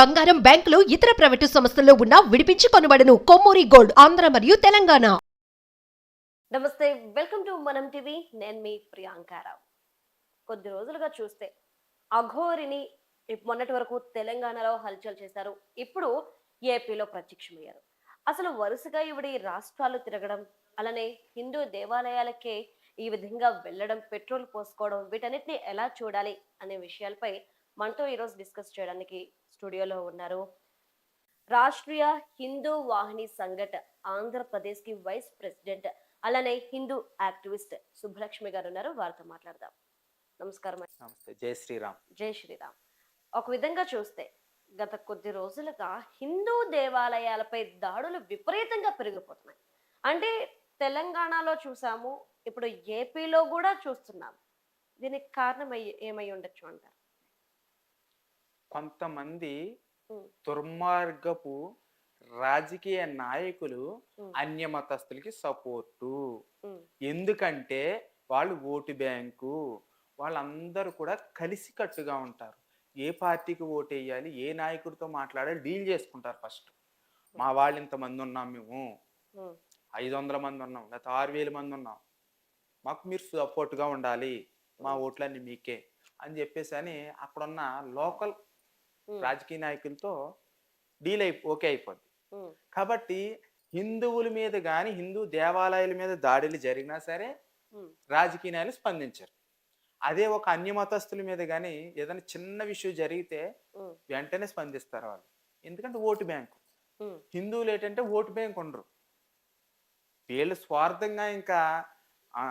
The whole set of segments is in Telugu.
బంగారం బ్యాంకులు ఇతర ప్రైవేటు సంస్థల్లో ఉన్న విడిపించి కొనబడను. కొమ్మూరి గోల్డ్ ఆంధ్ర మరియు తెలంగాణ. నమస్తే వెల్కమ్ టు మనం టీవీ. నేను మీ ప్రియాంకారావు కొద్ది రోజులుగా చూస్తే అఘోరిని మొన్నటి వరకు తెలంగాణలో హల్చల్ చేశారు. ఇప్పుడు ఏపీలో ప్రత్యక్షమయ్యారు. అసలు వరుసగా ఇవిడ రాష్ట్రాలు తిరగడం అలానే హిందూ దేవాలయాలకే ఈ విధంగా వెళ్ళడం పెట్రోల్ పోసుకోవడం వీటన్నిటిని ఎలా చూడాలి అనే విషయాలపై మనతో ఈరోజు డిస్కస్ చేయడానికి స్టూడియోలో ఉన్నారు. రాష్ట్రీయ హిందూ వాహిని సంఘట ఆంధ్రప్రదేశ్కి వైస్ ప్రెసిడెంట్ అలానే హిందూ యాక్టివిస్ట్ సుబ్బలక్ష్మి గారు ఉన్నారు. వారితో మాట్లాడదాం. నమస్కారం. నమస్తే. జై శ్రీరామ్. జై శ్రీరామ్. ఒక విధంగా చూస్తే గత కొద్ది రోజులుగా హిందూ దేవాలయాలపై దాడులు విపరీతంగా పెరిగిపోతున్నాయి. అంటే తెలంగాణలో చూసాము ఇప్పుడు ఏపీలో కూడా చూస్తున్నాము. దీనికి కారణం ఏమై ఉండొచ్చు అంటారు? కొంతమంది దుర్మార్గపు రాజకీయ నాయకులు ఉమ్, అన్య మతస్థులకి సపోర్టు ఎందుకంటే వాళ్ళు ఓటు బ్యాంకు వాళ్ళందరూ కూడా కలిసికట్టుగా ఉంటారు. ఏ పార్టీకి ఓటు వేయాలి ఏ నాయకుడితో మాట్లాడాలి డీల్ చేసుకుంటారు ఫస్ట్. మా వాళ్ళు ఇంతమంది ఉన్నాం మేము. ఐదు వందల మంది ఉన్నాం లేకపోతే ఆరు వేల మంది ఉన్నాం. మాకు మీరు సపోర్ట్గా ఉండాలి మా ఓట్లన్నీ మీకే అని చెప్పేసి అని అక్కడున్న లోకల్ రాజకీయ నాయకులతో డీల్ అయి ఓకే అయిపోద్ది. కాబట్టి హిందువుల మీద కానీ హిందూ దేవాలయాల మీద దాడులు జరిగినా సరే రాజకీయ నాయకులు స్పందించరు. అదే ఒక అన్య మతస్థుల మీద కానీ ఏదైనా చిన్న విషయం జరిగితే వెంటనే స్పందిస్తారు వాళ్ళు. ఎందుకంటే ఓటు బ్యాంకు. హిందువులు ఏంటంటే ఓటు బ్యాంక్ ఉండరు. వీళ్ళు స్వార్థంగా ఇంకా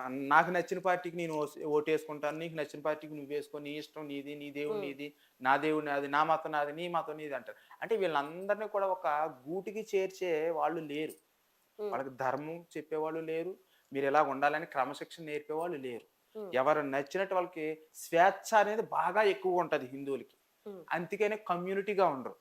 నాకు నచ్చిన పార్టీకి నేను ఓటు వేసుకుంటాను నీకు నచ్చిన పార్టీకి నువ్వు వేసుకో. నీ ఇష్టం నీది నీ దేవుడు. నీది నా దేవుడు నాది నా మతం నాది నీ మతం నీది అంటారు. అంటే వీళ్ళందరినీ కూడా ఒక గూటికి చేర్చే వాళ్ళు లేరు. వాళ్ళకి ధర్మం చెప్పేవాళ్ళు లేరు. మీరు ఎలా ఉండాలని క్రమశిక్షణ నేర్పేవాళ్ళు లేరు. ఎవరు నచ్చినట్టు వాళ్ళకి స్వేచ్ఛ అనేది బాగా ఎక్కువ ఉంటుంది హిందువులకి. అందుకనే కమ్యూనిటీగా ఉండరు.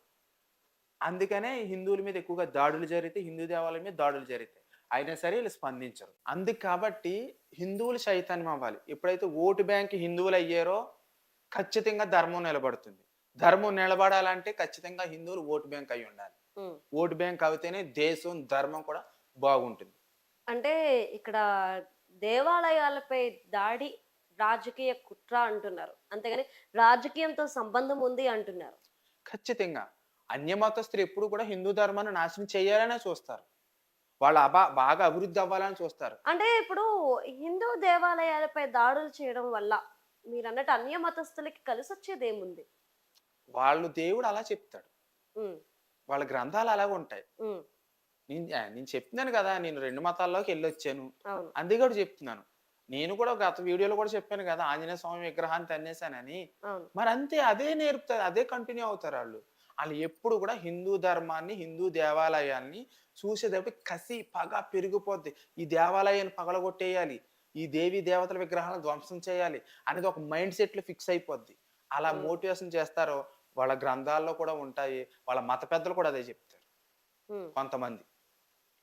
అందుకనే హిందువుల మీద ఎక్కువగా దాడులు జరిగితే హిందూ దేవాలయం మీద దాడులు జరుగుతాయి. అయినా సరే వీళ్ళు స్పందించరు. అందుకు కాబట్టి హిందువులు చైతన్యం అవ్వాలి. ఎప్పుడైతే ఓటు బ్యాంక్ హిందువులు అయ్యారో ఖచ్చితంగా ధర్మం నిలబడుతుంది. ధర్మం నిలబడాలంటే ఖచ్చితంగా హిందువులు ఓటు బ్యాంక్ అయి ఉండాలి. ఓటు బ్యాంక్ అయితేనే దేశం ధర్మం కూడా బాగుంటుంది. అంటే ఇక్కడ దేవాలయాలపై దాడి రాజకీయ కుట్ర అంటున్నారు. అంతేగాని రాజకీయంతో సంబంధం ఉంది అంటున్నారు. ఖచ్చితంగా. అన్య మతస్థులు ఎప్పుడు కూడా హిందూ ధర్మాన్ని నాశనం చేయాలనే చూస్తారు. వాళ్ళు అబా బాగా అభివృద్ధి అవ్వాలని చూస్తారు. అంటే ఇప్పుడు హిందూ దేవాలయాలపై దాడులు చేయడం వల్ల మీరు అన్నట్టు అన్య మతస్థులకి కలిసి వచ్చేది ఏముంది వాళ్ళు దేవుడు అలా చెప్తాడు. వాళ్ళ గ్రంథాలు అలాగ ఉంటాయి. నేను నేను చెప్తున్నాను కదా నేను రెండు మతాల్లోకి వెళ్ళొచ్చాను. అందుకే కూడా చెప్తున్నాను. నేను కూడా గత వీడియోలో కూడా చెప్పాను కదా ఆంజనేయ స్వామి విగ్రహాన్ని తన్నేశానని. మరి అంతే అదే నేర్పుతారు అదే కంటిన్యూ అవుతారు వాళ్ళు. వాళ్ళు ఎప్పుడు కూడా హిందూ ధర్మాన్ని హిందూ దేవాలయాల్ని చూసేటప్పుడు కసి పగ పెరిగిపోద్ది. ఈ దేవాలయాన్ని పగలగొట్టేయాలి. ఈ దేవి దేవతల విగ్రహాలను ధ్వంసం చేయాలి అనేది ఒక మైండ్ సెట్లో ఫిక్స్ అయిపోద్ది. అలా. మోటివేషన్ చేస్తారో వాళ్ళ గ్రంథాల్లో కూడా ఉంటాయి. వాళ్ళ మత పెద్దలు కూడా అదే చెప్తారు. కొంతమంది.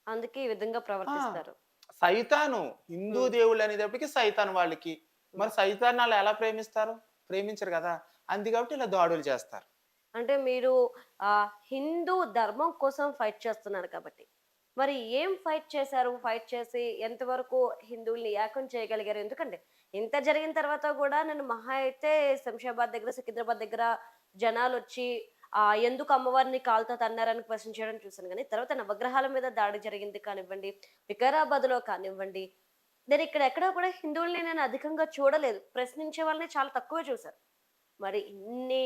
అందుకే ఈ విధంగా ప్రవర్తిస్తారు. సైతాను. హిందూ. దేవుళ్ళు అనేటప్పటికి సైతాన్ వాళ్ళకి. మరి సైతాన్ వాళ్ళు ఎలా ప్రేమిస్తారు? ప్రేమించరు కదా. అంది కాబట్టి ఇలా దాడులు చేస్తారు. అంటే మీరు హిందూ ధర్మం కోసం ఫైట్ చేస్తున్నారు కాబట్టి. మరి ఏం ఫైట్ చేశారు? ఫైట్ చేసి ఎంతవరకు హిందువుల్ని ఏకం చేయగలిగారు? ఎందుకంటే ఇంత జరిగిన తర్వాత కూడా నేను మహా అయితే శంషాబాద్ దగ్గర సికింద్రాబాద్ దగ్గర జనాలు వచ్చి ఆ ఎందుకు అమ్మవారిని కాలుతో తన్నారని క్వశ్చన్ చేయడం చూసాను కానీ తర్వాత నవగ్రహాల మీద దాడి జరిగింది కానివ్వండి వికారాబాద్లో కానివ్వండి. నేను ఇక్కడ ఎక్కడ కూడా హిందువుల్ని నేను అధికంగా చూడలేదు. ప్రశ్నించే వాళ్ళని చాలా తక్కువ చూశారు మరి ఇన్ని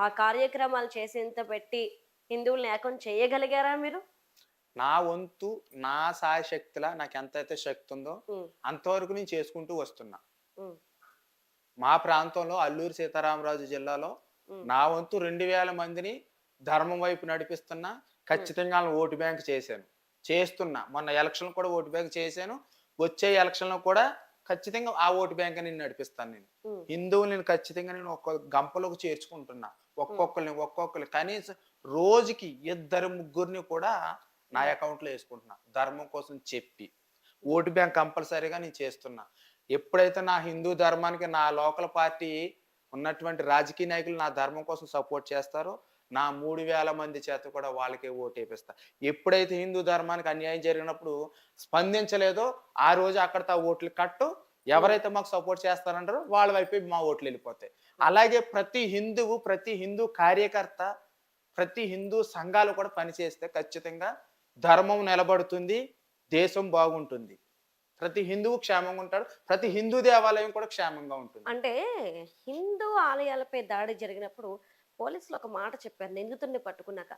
ఆ కార్యక్రమాలు చేసేంత పెట్టి హిందువుల్ని ఏకం చేయగలిగారా మీరు? నా వంతు నా సాయశక్తిలా నాకు ఎంతైతే శక్తి ఉందో అంతవరకు నేను చేసుకుంటూ వస్తున్నా. మా ప్రాంతంలో అల్లూరు సీతారామరాజు జిల్లాలో నా వంతు రెండు వేల మందిని ధర్మం వైపు నడిపిస్తున్నా ఖచ్చితంగా వాళ్ళని ఓటు బ్యాంక్ చేశాను. చేస్తున్నా. మొన్న ఎలక్షన్ కూడా ఓటు బ్యాంక్ చేశాను. వచ్చే ఎలక్షన్లో కూడా ఖచ్చితంగా ఆ ఓటు బ్యాంక్ నేను నడిపిస్తాను నేను. హిందువులు నేను ఖచ్చితంగా నేను ఒక్క గంపలోకి చేర్చుకుంటున్నా. ఒక్కొక్కరిని ఒక్కొక్కరిని కనీసం రోజుకి ఇద్దరు ముగ్గురిని కూడా నా అకౌంట్లో వేసుకుంటున్నా. ధర్మం కోసం చెప్పి. ఓటు బ్యాంక్ కంపల్సరీగా నేను చేస్తున్నా. ఎప్పుడైతే నా హిందూ ధర్మానికి నా లోకల్ పార్టీ ఉన్నటువంటి రాజకీయ నాయకులు నా ధర్మం కోసం సపోర్ట్ చేస్తారో నా మూడు వేల మంది చేత కూడా వాళ్ళకే ఓటేపిస్తా. ఎప్పుడైతే హిందూ ధర్మానికి అన్యాయం జరిగినప్పుడు స్పందించలేదో ఆ రోజు అక్కడ ఆ ఓట్లు కట్టు ఎవరైతే మాకు సపోర్ట్ చేస్తారంటారో వాళ్ళ వైపు మా ఓట్లు వెళ్ళిపోతాయి. అలాగే ప్రతి హిందువు ప్రతి హిందూ కార్యకర్త ప్రతి హిందూ సంఘాలు కూడా పనిచేస్తే ఖచ్చితంగా ధర్మం నిలబడుతుంది దేశం బాగుంటుంది. ప్రతి హిందువు క్షేమంగా ఉంటాడు ప్రతి హిందూ దేవాలయం కూడా క్షేమంగా ఉంటుంది. అంటే హిందూ ఆలయాలపై దాడి జరిగినప్పుడు పోలీసులు ఒక మాట చెప్పారు. నిందితుడిని పట్టుకున్నాక.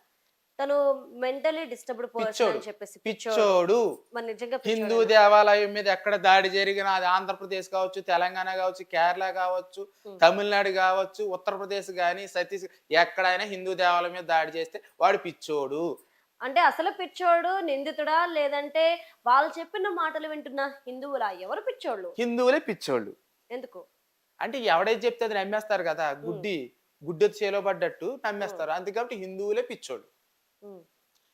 తను మెంటలీ డిస్టర్బ్డ్ పర్సన్. అని చెప్పేసి పిచ్చోడు. మరి నిజంగా హిందూ? దేవాలయం మీద ఎక్కడ దాడి జరిగినా అది ఆంధ్రప్రదేశ్ కావచ్చు తెలంగాణ కావచ్చు కేరళ కావచ్చు. తమిళనాడు కావచ్చు ఉత్తరప్రదేశ్ కానీ సతీష్ ఎక్కడైనా హిందూ దేవాలయం మీద దాడి చేస్తే వాడు పిచ్చోడు. అంటే అసలు పిచ్చోడు నిందితుడా? లేదంటే వాళ్ళు చెప్పిన మాటలు వింటున్న హిందువులా? ఎవరు పిచ్చోళ్ళు? హిందువులే పిచ్చోళ్ళు. ఎందుకు? అంటే ఎవడైతే చెప్తే అది నమ్మేస్తారు కదా గుడ్డి గుడ్డి చేలో పడ్డట్టు నమ్మేస్తారు. కాబట్టి హిందువులే పిచ్చోళ్ళు. ఉమ్,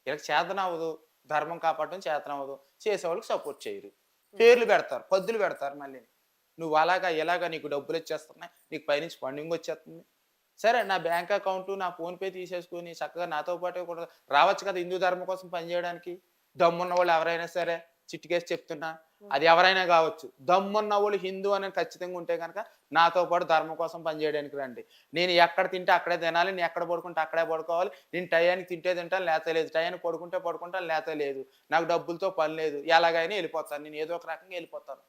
వీళ్ళకి చేతన అవ్వదు ధర్మం కాపాడడం చేతన అవ్వదు చేసేవాళ్ళకి సపోర్ట్ చేయరు. పేర్లు పెడతారు పద్దులు పెడతారు మళ్ళీ. నువ్వు అలాగా ఇలాగా నీకు డబ్బులు వచ్చేస్తున్నాయి నీకు పైనుంచి ఫండింగ్ వచ్చేస్తుంది. సరే నా బ్యాంక్ అకౌంట్ నా ఫోన్ పే తీసేసుకుని చక్కగా నాతో పాటు కూడా రావచ్చు కదా హిందూ ధర్మం కోసం పనిచేయడానికి దమ్మున్న వాళ్ళు ఎవరైనా సరే చిట్టికేసి చెప్తున్నా. అది ఎవరైనా కావచ్చు. దమ్మున్న వాళ్ళు హిందూ అని ఖచ్చితంగా ఉంటే కనుక నాతో పాటు ధర్మం కోసం పనిచేయడానికి రండి. నేను ఎక్కడ తింటే అక్కడే తినాలి నేను ఎక్కడ పడుకుంటే అక్కడే పడుకోవాలి నేను టయానికి తింటే తింటాను లేత లేదు. టయానికి పడుకుంటే పడుకుంటాను లేత లేదు. నాకు డబ్బులతో పని లేదు. ఎలాగైనా వెళ్ళిపోతాను. నేను ఏదో ఒక రకంగా వెళ్ళిపోతాను.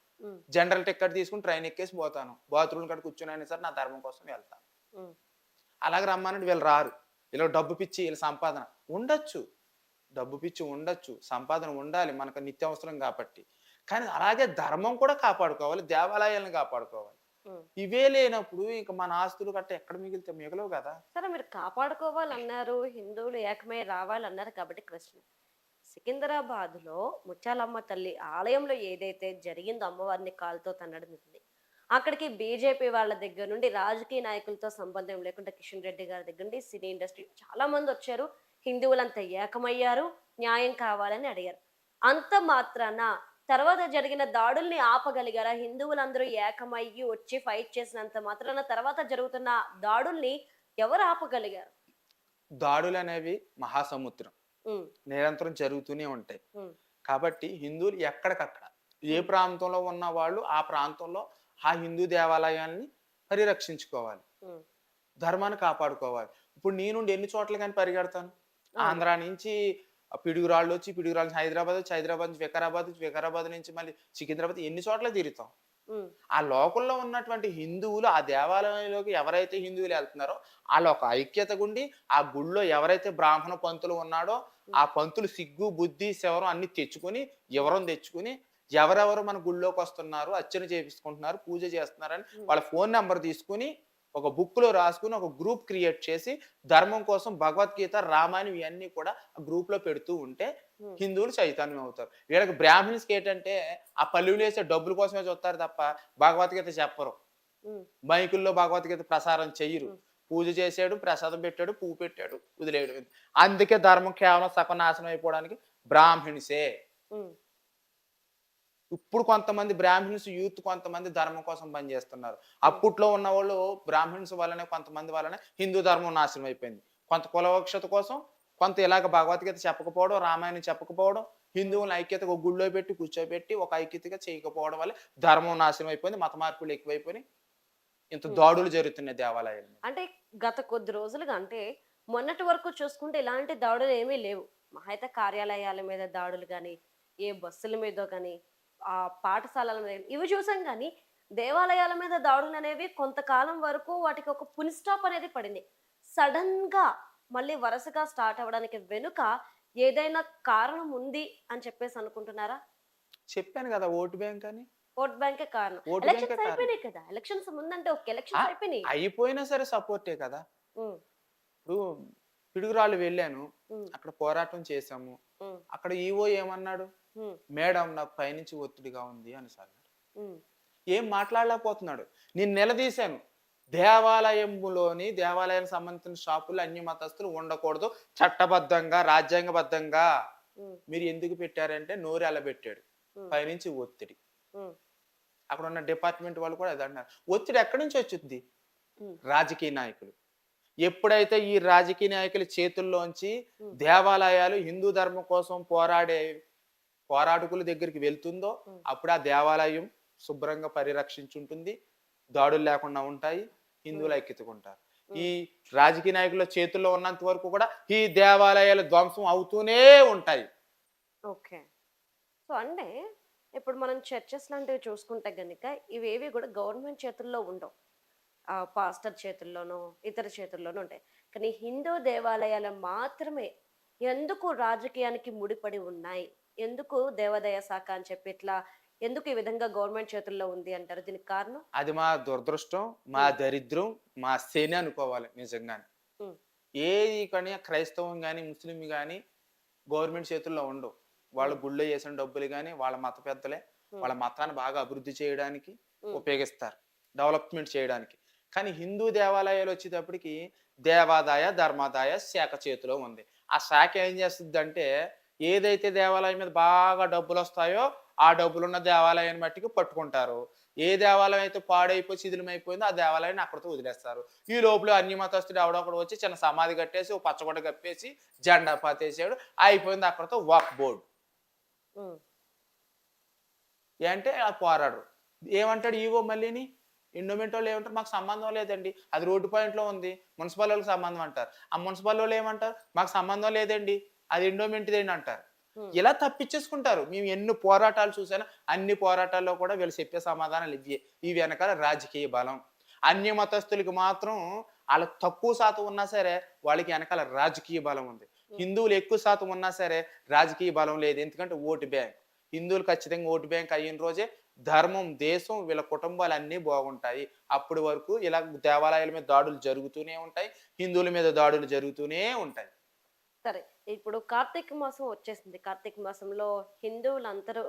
జనరల్ టికెట్ తీసుకుని ట్రైన్ ఎక్కేసి పోతాను. బాత్రూమ్ కాడ కూర్చొని అయినా సరే నా ధర్మం కోసం వెళ్తాను. అలాగే రమ్మనండి. వీళ్ళు రారు. వీళ్ళు డబ్బు పిచ్చి వీళ్ళ సంపాదన. ఉండొచ్చు. డబ్బు పిచ్చి ఉండొచ్చు సంపాదన ఉండాలి మనకు నిత్యావసరం కాబట్టి. కానీ అలాగే ధర్మం కూడా కాపాడుకోవాలి దేవాలయాలను కాపాడుకోవాలి. ఇవే లేనప్పుడు ఇంకా మన ఆస్తులు గట్ట ఎక్కడ మిగిలితే మిగలవు కదా. సరే మీరు కాపాడుకోవాలన్నారు హిందువులు ఏకమై రావాలన్నారు కాబట్టి కృష్ణ సికింద్రాబాద్లో ముత్యాలమ్మ తల్లి ఆలయంలో ఏదైతే జరిగిందో అమ్మవారిని కాలుతో తన్నడం జరిగింది అక్కడికి బీజేపీ వాళ్ళ దగ్గర నుండి రాజకీయ నాయకులతో సంబంధం లేకుండా కిషన్ రెడ్డి గారి దగ్గర నుండి సినీ ఇండస్ట్రీ చాలా మంది వచ్చారు. హిందువులంతా ఏకమయ్యారు న్యాయం కావాలని అడిగారు. అంత మాత్రాన తర్వాత జరిగిన దాడుల్ని ఆపగలిగారా? హిందువులందరూ ఏకమయ్యి వచ్చి ఫైట్ చేసినంత మాత్రాన తర్వాత జరుగుతున్న దాడుల్ని ఎవరు ఆపగలిగారు? దాడులు అనేవి మహాసముద్రం నిరంతరం జరుగుతూనే ఉంటాయి. కాబట్టి హిందువులు ఎక్కడికక్కడ ఏ ప్రాంతంలో ఉన్న వాళ్ళు ఆ ప్రాంతంలో ఆ హిందూ దేవాలయాల్ని పరిరక్షించుకోవాలి. ధర్మాన్ని కాపాడుకోవాలి. ఇప్పుడు నేనుండి ఎన్ని చోట్ల కానీ పరిగెడతాను. ఆంధ్ర నుంచి పిడుగురాళ్ళు వచ్చి పిడుగురాళ్ళు నుంచి హైదరాబాద్ వచ్చి హైదరాబాద్ నుంచి వికారాబాద్ నుంచి వికారాబాద్ నుంచి మళ్ళీ సికింద్రాబాద్ ఎన్ని చోట్ల తిరుగుతాం? ఆ లోకల్లో ఉన్నటువంటి హిందువులు ఆ దేవాలయంలోకి ఎవరైతే హిందువులు వెళ్తున్నారో వాళ్ళ ఒక ఐక్యత గుండి ఆ గుళ్ళో ఎవరైతే బ్రాహ్మణ పంతులు ఉన్నాడో ఆ పంతులు సిగ్గు బుద్ధి శవరం అన్ని తెచ్చుకుని ఎవరం తెచ్చుకుని ఎవరెవరు మన గుళ్ళోకి వస్తున్నారు అర్చన చేపించుకుంటున్నారు పూజ చేస్తున్నారని వాళ్ళ ఫోన్ నెంబర్ తీసుకుని ఒక బుక్లో రాసుకుని ఒక గ్రూప్ క్రియేట్ చేసి ధర్మం కోసం భగవద్గీత రామాయణం ఇవన్నీ కూడా ఆ గ్రూప్లో పెడుతూ ఉంటే. హిందువులు చైతన్యం అవుతారు. వీళ్ళకి బ్రాహ్మణ్స్కి ఏంటంటే ఆ పల్లెలు వేసే డబ్బుల కోసమే చూస్తారు తప్ప భగవద్గీత చెప్పరు. మైకుల్లో భగవద్గీత ప్రసారం చెయ్యరు. పూజ చేసాడు ప్రసాదం పెట్టాడు పువ్వు పెట్టాడు వదిలేయడు. అందుకే ధర్మం కేవలం సగం నాశనం అయిపోవడానికి బ్రాహ్మణ్సే. ఇప్పుడు కొంతమంది బ్రాహ్మణ్స్ యూత్ కొంతమంది ధర్మం కోసం పనిచేస్తున్నారు అప్పట్లో ఉన్న వాళ్ళు బ్రాహ్మణ్స్ వల్లనే కొంతమంది వల్లనే హిందూ ధర్మం నాశనం అయిపోయింది. కొంత కులవక్షత కోసం కొంత ఇలాగ భగవద్గీత చెప్పకపోవడం రామాయణం చెప్పకపోవడం హిందువులను ఐక్యతగా ఒక గుళ్ళో పెట్టి కూర్చోబెట్టి ఒక ఐక్యతగా చేయకపోవడం వల్ల ధర్మం నాశనం అయిపోయింది మత మార్పులు ఎక్కువైపోయి ఇంత దాడులు జరుగుతున్నాయి దేవాలయాలు అంటే గత కొద్ది రోజులుగా అంటే మొన్నటి వరకు చూసుకుంటే ఇలాంటి దాడులు ఏమీ లేవు. మహైత కార్యాలయాల మీద దాడులు కానీ ఏ బస్సుల మీద కానీ ఆ పాఠశాలల మీద ఇవి చూసాం కానీ దేవాలయాల మీద దాడులు అనేవి కొంతకాలం వరకు వాటికి ఒక పుని స్టాప్ అనేది పడింది. సడన్గా మళ్ళీ వరుసగా స్టార్ట్ అవ్వడానికి వెనుక ఏదైనా కారణం ఉంది అని చెప్పేసి అనుకుంటున్నారా? చెప్పాను కదా ఓటు బ్యాంక్ అని. ఓట్ బ్యాంకే కారణం. ఎలక్షన్స్. అయిపోయినాయి కదా ఎలక్షన్స్ ముందంటే ఒక ఎలక్షన్స్ ఆ, అయిపోయినాయి. అయిపోయినా సరే సపోర్టే కదా. ఇప్పుడు పిడుగురాళ్ళు వెళ్ళాను అక్కడ పోరాటం చేశాము. అక్కడ ఈవో ఏమన్నాడు? మేడం నాకు పైనుంచి ఒత్తిడిగా ఉంది అని సార్. ఏం మాట్లాడలేకపోతున్నాడు. నేను నిలదీశాను. దేవాలయములోని దేవాలయానికి సంబంధించిన షాపులు అన్ని మతస్థులు ఉండకూడదు. చట్టబద్ధంగా రాజ్యాంగబద్ధంగా మీరు ఎందుకు పెట్టారంటే నోరు ఎలా పెట్టాడు పైనుంచి ఒత్తిడి. అక్కడ ఉన్న డిపార్ట్మెంట్ వాళ్ళు కూడా అది అన్నారు. ఒత్తిడి ఎక్కడి నుంచి వచ్చింది రాజకీయ నాయకులు. ఎప్పుడైతే ఈ రాజకీయ నాయకుల చేతుల్లోంచి. దేవాలయాలు హిందూ ధర్మం కోసం పోరాడే పోరాటకుల దగ్గరికి వెళ్తుందో. అప్పుడు ఆ దేవాలయం శుభ్రంగా పరిరక్షించుంటుంది. దాడులు లేకుండా ఉంటాయి. హిందువులు ఐక్యతకుంటారు. ఈ రాజకీయ నాయకుల చేతుల్లో ఉన్నంత వరకు కూడా ఈ దేవాలయాలు ధ్వంసం అవుతూనే ఉంటాయి. ఓకే. సో అంటే ఇప్పుడు మనం చర్చెస్ లాంటివి చూసుకుంటే గనుక ఇవేవి కూడా గవర్నమెంట్ చేతుల్లో ఉండవు. ఆ, పాస్టర్ చేతుల్లోనో ఇతర చేతుల్లోనూ ఉంటాయి. కానీ హిందూ దేవాలయాలు మాత్రమే ఎందుకు రాజకీయానికి ముడిపడి ఉన్నాయి? ఎందుకు దేవాదాయ శాఖ అని చెప్పి ఇట్లా ఎందుకు ఈ విధంగా గవర్నమెంట్ చేతుల్లో ఉంది అంటారు దీనికి కారణం అది మా దురదృష్టం మా. దరిద్రం మా శని అనుకోవాలి నిజంగానే. ఏది కానీ క్రైస్తవం కానీ ముస్లిం కానీ గవర్నమెంట్ చేతుల్లో ఉండవు వాళ్ళ. గుళ్ళో వేసిన డబ్బులు కానీ వాళ్ళ మత పెద్దలే. వాళ్ళ మతాన్ని బాగా అభివృద్ధి చేయడానికి. ఉపయోగిస్తారు డెవలప్మెంట్ చేయడానికి కానీ హిందూ దేవాలయాలు వచ్చేటప్పటికి దేవాదాయ ధర్మాదాయ శాఖ చేతిలో ఉంది ఆ శాఖ ఏం చేస్తుంది అంటే ఏదైతే దేవాలయం మీద బాగా డబ్బులు వస్తాయో ఆ డబ్బులున్న దేవాలయాన్ని మట్టికి పట్టుకుంటారు. ఏ దేవాలయం అయితే పాడైపోయి శిథిలమైపోయిందో ఆ దేవాలయాన్ని అక్కడితో వదిలేస్తారు. ఈ లోపల అన్య మతస్థుడు ఎవడొకడు వచ్చి చిన్న సమాధి కట్టేసి ఓ పచ్చగొడ్డ కప్పేసి జెండా పాతేసాడు. అయిపోయింది అక్కడితో వాక్ బోర్డు. అంటే ఆ పోరాడరు ఏమంటాడు ఈవో మళ్ళీని? ఎండోమెంట్ వాళ్ళు ఏమంటారు? మాకు సంబంధం లేదండి. అది రోడ్డు పాయింట్లో ఉంది. మున్సిపల్ వాళ్ళకి సంబంధం అంటారు. ఆ మున్సిపల్ వాళ్ళు ఏమంటారు? మాకు సంబంధం లేదండి. అది ఎండోమెంట్దేండి అంటారు. ఉమ్. ఇలా తప్పించేసుకుంటారు? మేము ఎన్ని పోరాటాలు చూసాను అన్ని పోరాటాల్లో కూడా వీళ్ళు చెప్పే సమాధానాలు ఇవే ఈ వెనకాల రాజకీయ బలం. అన్య మతస్థులకి మాత్రం వాళ్ళ తక్కువ శాతం ఉన్నా సరే వాళ్ళకి వెనకాల రాజకీయ బలం ఉంది. హిందువులు ఎక్కువ శాతం ఉన్నా సరే రాజకీయ బలం లేదు. ఎందుకంటే ఓటు బ్యాంక్. హిందువులు ఖచ్చితంగా ఓటు బ్యాంక్ అయిన రోజే ధర్మం దేశం వీళ్ళ కుటుంబాలు అన్నీ బాగుంటాయి. అప్పటి వరకు ఇలా దేవాలయాల మీద దాడులు జరుగుతూనే ఉంటాయి. హిందువుల మీద దాడులు జరుగుతూనే ఉంటాయి. సరే. ఇప్పుడు కార్తీక మాసం వచ్చేసింది. కార్తీక మాసంలో హిందువులందరూ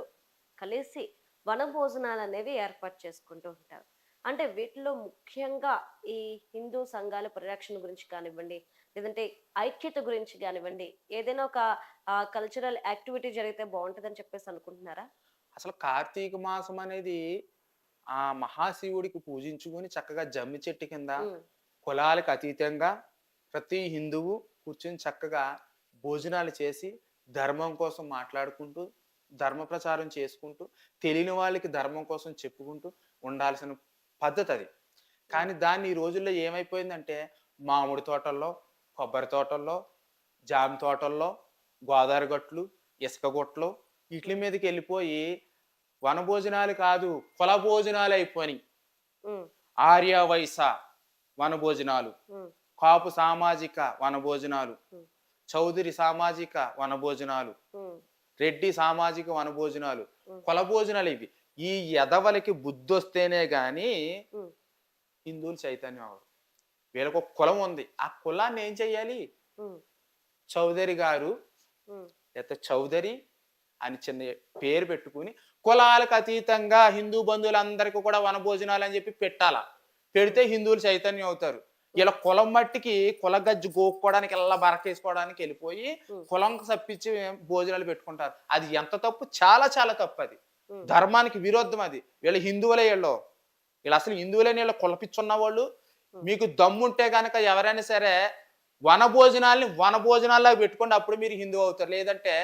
కలిసి వనభోజనాలు అనేవి ఏర్పాటు చేసుకుంటూ ఉంటారు. అంటే వీటిలో ముఖ్యంగా ఈ హిందూ సంఘాల పరిరక్షణ గురించి కానివ్వండి లేదంటే ఐక్యత గురించి కానివ్వండి ఏదైనా ఒక కల్చరల్ యాక్టివిటీ జరిగితే బాగుంటుందని చెప్పేసి అనుకుంటున్నారా? అసలు కార్తీక మాసం అనేది ఆ మహాశివుడికి పూజించుకొని చక్కగా జమ్మి చెట్టు కింద కులాలకు అతీతంగా ప్రతి హిందువు కూర్చొని చక్కగా భోజనాలు చేసి ధర్మం కోసం మాట్లాడుకుంటూ ధర్మ ప్రచారం చేసుకుంటూ తెలియని వాళ్ళకి ధర్మం కోసం చెప్పుకుంటూ ఉండాల్సిన పద్ధతి అది. కానీ దాన్ని ఈ రోజుల్లో ఏమైపోయిందంటే మామిడి తోటల్లో కొబ్బరి తోటల్లో జామ తోటల్లో గోదావరి గట్లు ఇసుక గుట్లు వీటి మీదకి వెళ్ళిపోయి వనభోజనాలు కాదు కుల భోజనాలు అయిపోయినాయి. ఆర్య వైస వనభోజనాలు కాపు సామాజిక వనభోజనాలు. చౌదరి సామాజిక వనభోజనాలు రెడ్డి సామాజిక వనభోజనాలు Hmm. కుల భోజనాలు ఇవి. ఈ ఎదవలకి బుద్ధి వస్తేనే గాని హిందువులు చైతన్యం అవరు వీళ్ళకు ఒక కులం ఉంది. ఆ కులాన్ని ఏం చెయ్యాలి? చౌదరి గారు లేకపోతే చౌదరి అని చిన్న పేరు పెట్టుకుని కులాలకు అతీతంగా హిందూ బంధువులందరికీ కూడా వనభోజనాలు అని చెప్పి పెట్టాలా? పెడితే హిందువులు చైతన్యం అవుతారు. ఇలా కులం మట్టికి కుల గజ్జి గోక్కోవడానికి ఇలా బరకేసుకోవడానికి వెళ్ళిపోయి Hmm. కులం తప్పించి భోజనాలు పెట్టుకుంటారు. అది ఎంత తప్పు? చాలా చాలా తప్పు అది. ధర్మానికి విరోధం అది. వీళ్ళు హిందువులే వీళ్ళు. వీళ్ళు అసలు హిందువులే వీళ్ళు కులపిచ్చున్న వాళ్ళు. మీకు దమ్ముంటే కనుక ఎవరైనా సరే వన భోజనాల్ని వన భోజనాల్లో పెట్టుకోండి అప్పుడు మీరు హిందువు అవుతారు. లేదంటే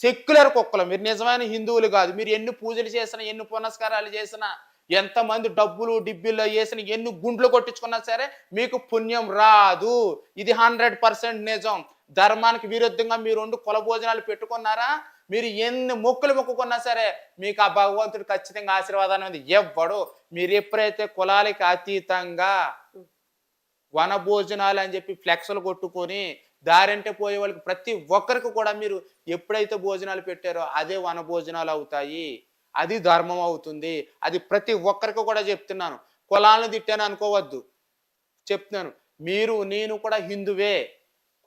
సెక్యులర్ కుక్కలు. మీరు నిజమైన హిందువులు కాదు. మీరు ఎన్ని పూజలు చేసినా ఎన్ని పునస్కారాలు చేసినా ఎంతమంది డబ్బులు డిబ్బిల్లో వేసిన ఎన్ని గుండ్లు కొట్టించుకున్నా సరే మీకు పుణ్యం రాదు. ఇది హండ్రెడ్ పర్సెంట్ నిజం. ధర్మానికి విరుద్ధంగా మీరు రెండు కుల భోజనాలు పెట్టుకున్నారా? మీరు ఎన్ని మొక్కులు మొక్కుకున్నా సరే మీకు ఆ భగవంతుడు ఖచ్చితంగా ఆశీర్వాదాన్ని ఉంది ఎవ్వడు మీరు ఎప్పుడైతే కులాలకి అతీతంగా వన భోజనాలు అని చెప్పి ఫ్లెక్స్లు కొట్టుకొని దారంటే పోయే వాళ్ళకి ప్రతి ఒక్కరికి కూడా మీరు ఎప్పుడైతే భోజనాలు పెట్టారో అదే వన భోజనాలు అవుతాయి. అది ధర్మం అవుతుంది. అది ప్రతి ఒక్కరికి కూడా చెప్తున్నాను. కులాలను తిట్టాను అనుకోవద్దు. చెప్తున్నాను. మీరు నేను కూడా హిందువే.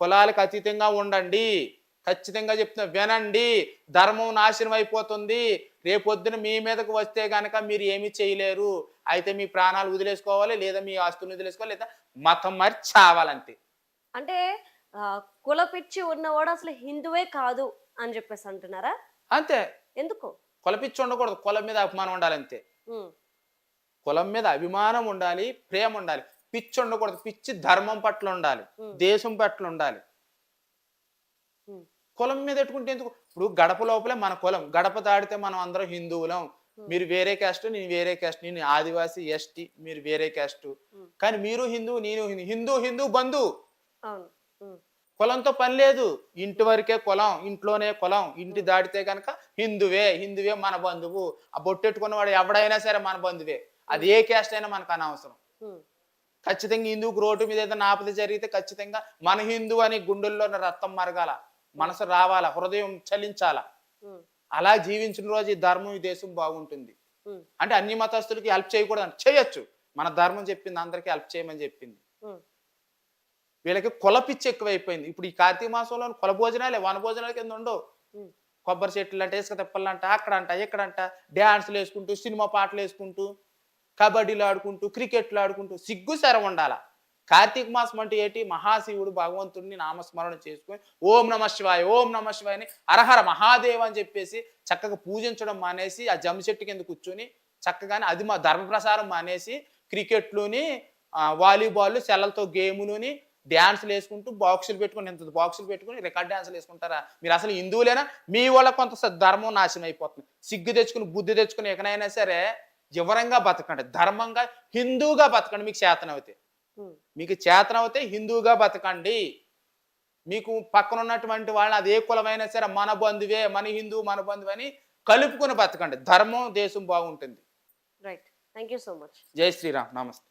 కులాలకు అతీతంగా ఉండండి. ఖచ్చితంగా చెప్తున్నా వినండి. ధర్మం నాశనం అయిపోతుంది. రేపొద్దున మీ మీదకు వస్తే గనక మీరు ఏమీ చేయలేరు. అయితే మీ ప్రాణాలు వదిలేసుకోవాలి లేదా మీ ఆస్తులను వదిలేసుకోవాలి లేదా మతం మరి చావాలంతే. అంటే ఆ, కుల పిచ్చి ఉన్నవాడు అసలు హిందువే కాదు అని చెప్పేసి అంటున్నారా? అంతే. ఎందుకు? కులపిచ్చి ఉండకూడదు. కులం మీద అభిమానం ఉండాలి అంతే. కులం మీద అభిమానం ఉండాలి ప్రేమ ఉండాలి. పిచ్చి ఉండకూడదు. పిచ్చి ధర్మం పట్ల ఉండాలి. దేశం పట్ల ఉండాలి. కులం మీద పెట్టుకుంటే ఎందుకు? ఇప్పుడు గడప లోపలే మన కులం. గడప దాడితే మనం అందరం హిందువులం. మీరు వేరే క్యాస్ట్ నేను వేరే క్యాస్ట్ నేను ఆదివాసి ఎస్టీ మీరు వేరే క్యాస్ట్. కానీ మీరు హిందూ నేను హిందూ. హిందూ హిందూ బంధు అవును. ఉమ్, కులంతో పని లేదు. ఇంటి వరకే కులం ఇంట్లోనే కులం ఇంటి దాటితే కనుక హిందువే హిందువే మన బంధువు. ఆ బొట్టెట్టుకున్న వాడు ఎవడైనా సరే మన బంధువే. అది ఏ క్యాస్ట్ అయినా మనకు అనవసరం. ఖచ్చితంగా హిందూకు రోడ్డు మీద ఏదైనా ఆపద జరిగితే ఖచ్చితంగా మన హిందూ అని గుండెల్లో రక్తం మరగాల మనసు రావాలా హృదయం చలించాలా. అలా జీవించిన రోజు ఈ ధర్మం ఈ దేశం బాగుంటుంది. అంటే అన్ని మతస్థులకి హెల్ప్ చేయకూడదు చేయొచ్చు. మన ధర్మం చెప్పింది అందరికీ హెల్ప్ చేయమని చెప్పింది. వీళ్ళకి కుల పిచ్చి ఎక్కువైపోయింది. ఇప్పుడు ఈ కార్తీక మాసంలో కుల భోజనాలే వన భోజనాల కింద ఉండవు కొబ్బరి చెట్లు అంటే ఇసుక తిప్పలంట అక్కడంట ఇక్కడంట. డ్యాన్స్లు వేసుకుంటూ సినిమా పాటలు వేసుకుంటూ కబడ్డీలు ఆడుకుంటూ క్రికెట్లు ఆడుకుంటూ సిగ్గు శర ఉండాల. కార్తీక మాసం అంటే ఏంటి? మహాశివుడు భగవంతుడిని నామస్మరణ చేసుకొని ఓం నమ శివాయ ఓం నమ శివాయ అని హరహర మహాదేవ్ అని చెప్పేసి చక్కగా పూజించడం మానేసి ఆ జమ్మి చెట్టు కింద కూర్చొని చక్కగానే అది మా ధర్మ ప్రసారం మానేసి క్రికెట్లుని వాలీబాల్ సెల్లలతో గేములుని డ్యాన్సులు వేసుకుంటూ బాక్సులు పెట్టుకుని ఇంత బాక్సులు పెట్టుకుని రికార్డ్ డ్యాన్సులు వేసుకుంటారా? మీరు అసలు హిందువులేనా? మీ వల్ల కొంత ధర్మం నాశనం అయిపోతుంది. సిగ్గు తెచ్చుకుని బుద్ధి తెచ్చుకుని ఎక్కడైనా సరే వివరంగా బతకండి. ధర్మంగా హిందూగా బతకండి మీకు చేతన అవుతాయి మీకు చేతన అవుతే హిందూగా బతకండి. మీకు పక్కన ఉన్నటువంటి వాళ్ళని అది కులమైనా సరే మన బంధువే మన హిందూ మన బంధువు అని కలుపుకొని బతకండి. ధర్మం దేశం బాగుంటుంది. Right thank you so much Jai Shriram. నమస్తే.